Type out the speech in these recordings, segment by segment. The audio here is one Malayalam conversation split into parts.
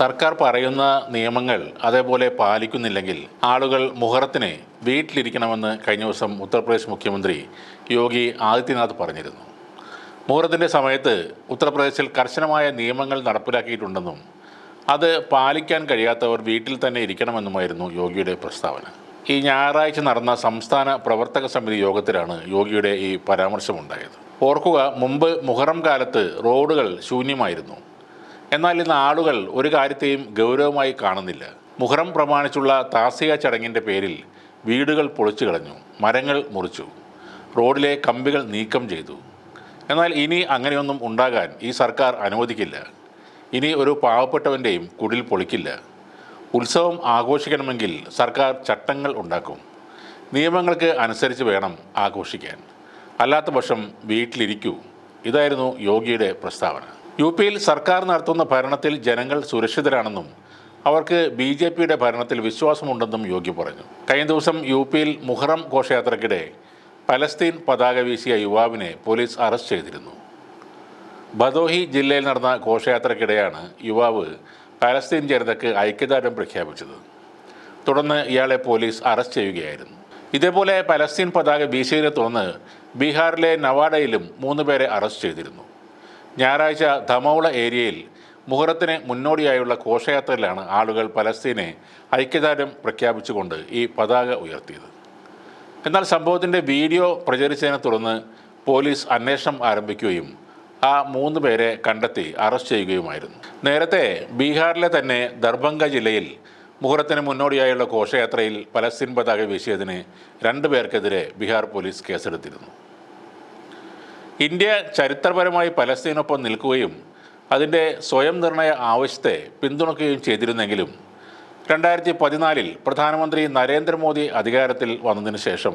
സർക്കാർ പറയുന്ന നിയമങ്ങൾ അതേപോലെ പാലിക്കുന്നില്ലെങ്കിൽ ആളുകൾ മുഹറത്തിന് വീട്ടിലിരിക്കണമെന്ന് കഴിഞ്ഞ ദിവസം ഉത്തർപ്രദേശ് മുഖ്യമന്ത്രി യോഗി ആദിത്യനാഥ് പറഞ്ഞിരുന്നു. മുഹറത്തിന്റെ സമയത്ത് ഉത്തർപ്രദേശിൽ കർശനമായ നിയമങ്ങൾ നടപ്പിലാക്കിയിട്ടുണ്ടെന്നും അത് പാലിക്കാൻ കഴിയാത്തവർ വീട്ടിൽ തന്നെ ഇരിക്കണമെന്നുമായിരുന്നു യോഗിയുടെ പ്രസ്താവന. ഈ ഞായറാഴ്ച നടന്ന സംസ്ഥാന പ്രവർത്തക സമിതി യോഗത്തിലാണ് യോഗിയുടെ ഈ പരാമർശമുണ്ടായത്. ഓർക്കുക മുമ്പ് മുഹറം കാലത്ത് റോഡുകൾ ശൂന്യമായിരുന്നു. എന്നാൽ ഇന്ന് ആളുകൾ ഒരു കാര്യത്തെയും ഗൗരവമായി കാണുന്നില്ല. മുഹറം പ്രമാണിച്ചുള്ള താസിക ചടങ്ങിന്റെ പേരിൽ വീടുകൾ പൊളിച്ചു കളഞ്ഞു മരങ്ങൾ മുറിച്ചു റോഡിലെ കമ്പികൾ നീക്കം ചെയ്തു. എന്നാൽ ഇനി അങ്ങനെയൊന്നും ഉണ്ടാകാൻ ഈ സർക്കാർ അനുവദിക്കില്ല. ഇനി ഒരു പാവപ്പെട്ടവന്റെയും കുടിൽ പൊളിക്കില്ല. ഉത്സവം ആഘോഷിക്കണമെങ്കിൽ സർക്കാർ ചട്ടങ്ങൾ ഉണ്ടാക്കും. നിയമങ്ങൾക്ക് അനുസരിച്ച് വേണം ആഘോഷിക്കാൻ. അല്ലാത്ത പക്ഷം വീട്ടിലിരിക്കൂ. ഇതായിരുന്നു യോഗിയുടെ പ്രസ്താവന. യു പിയിൽ സർക്കാർ നടത്തുന്ന ഭരണത്തിൽ ജനങ്ങൾ സുരക്ഷിതരാണെന്നും അവർക്ക് ബി ജെ പിയുടെ ഭരണത്തിൽ വിശ്വാസമുണ്ടെന്നും യോഗി പറഞ്ഞു. കഴിഞ്ഞ ദിവസം യു പിയിൽ മുഹറം ഘോഷയാത്രയ്ക്കിടെ പലസ്തീൻ പതാക വീശിയ യുവാവിനെ പോലീസ് അറസ്റ്റ് ചെയ്തിരുന്നു. ബദോഹി ജില്ലയിൽ നടന്ന ഘോഷയാത്രയ്ക്കിടെയാണ് യുവാവ് പലസ്തീൻ ജനതയ്ക്ക് ഐക്യദാർഢ്യം പ്രഖ്യാപിച്ചത്. തുടർന്ന് ഇയാളെ പോലീസ് അറസ്റ്റ് ചെയ്യുകയായിരുന്നു. ഇതേപോലെ പലസ്തീൻ പതാക വീശിയതിനെ തുടർന്ന് ബീഹാറിലെ നവാഡയിലും മൂന്ന് പേരെ അറസ്റ്റ് ചെയ്തിരുന്നു. ഞായറാഴ്ച ധമൗള ഏരിയയിൽ മുഹറത്തിന് മുന്നോടിയായുള്ള ഘോഷയാത്രയിലാണ് ആളുകൾ പലസ്തീനെ ഐക്യദാർഢ്യം പ്രഖ്യാപിച്ചുകൊണ്ട് ഈ പതാക ഉയർത്തിയത്. എന്നാൽ സംഭവത്തിന്റെ വീഡിയോ പ്രചരിച്ചതിനെ തുടർന്ന് പോലീസ് അന്വേഷണം ആരംഭിക്കുകയും ആ മൂന്ന് പേരെ കണ്ടെത്തി അറസ്റ്റ് ചെയ്യുകയുമായിരുന്നു. നേരത്തെ ബീഹാറിലെ തന്നെ ദർഭംഗ ജില്ലയിൽ മുഹൂർത്തിന് മുന്നോടിയായുള്ള ഘോഷയാത്രയിൽ പലസ്തീൻ പതാക വീശിയതിന് രണ്ടു പേർക്കെതിരെ ബീഹാർ പോലീസ് കേസെടുത്തിരുന്നു. ഇന്ത്യ ചരിത്രപരമായി പലസ്തീനൊപ്പം നിൽക്കുകയും അതിന്റെ സ്വയം നിർണയ ആവശ്യത്തെ പിന്തുണയ്ക്കുകയും ചെയ്തിരുന്നെങ്കിലും രണ്ടായിരത്തി പതിനാലിൽ പ്രധാനമന്ത്രി നരേന്ദ്രമോദി അധികാരത്തിൽ വന്നതിന് ശേഷം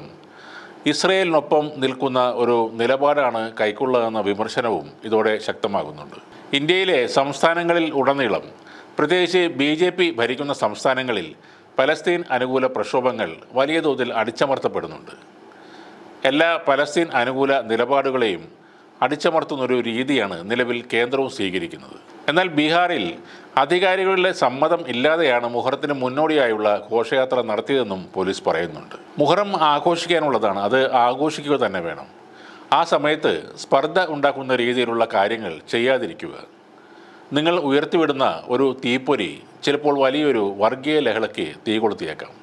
ഇസ്രയേലിനൊപ്പം നിൽക്കുന്ന ഒരു നിലപാടാണ് കൈക്കൊള്ളുകയെന്ന വിമർശനവും ഇതോടെ ശക്തമാകുന്നുണ്ട്. ഇന്ത്യയിലെ സംസ്ഥാനങ്ങളിൽ ഉടനീളം പ്രത്യേകിച്ച് ബി ജെ പി ഭരിക്കുന്ന സംസ്ഥാനങ്ങളിൽ പലസ്തീൻ അനുകൂല പ്രക്ഷോഭങ്ങൾ വലിയ തോതിൽ അടിച്ചമർത്തപ്പെടുന്നുണ്ട്. എല്ലാ പലസ്തീൻ അനുകൂല നിലപാടുകളെയും അടിച്ചമർത്തുന്നൊരു രീതിയാണ് നിലവിൽ കേന്ദ്രവും സ്വീകരിക്കുന്നത്. എന്നാൽ ബീഹാറിൽ അധികാരികളുടെ സമ്മതം ഇല്ലാതെയാണ് മുഹറത്തിന് മുന്നോടിയായുള്ള ഘോഷയാത്ര നടത്തിയതെന്നും പോലീസ് പറയുന്നുണ്ട്. മുഹറം ആഘോഷിക്കാനുള്ളതാണ് അത് ആഘോഷിക്കുക തന്നെ വേണം. ആ സമയത്ത് സ്പർദ്ധ ഉണ്ടാക്കുന്ന രീതിയിലുള്ള കാര്യങ്ങൾ ചെയ്യാതിരിക്കുക. നിങ്ങൾ ഉയർത്തിവിടുന്ന ഒരു തീപ്പൊരി ചിലപ്പോൾ വലിയൊരു വർഗീയ ലഹളയ്ക്ക് തീ കൊളുത്തിയേക്കാം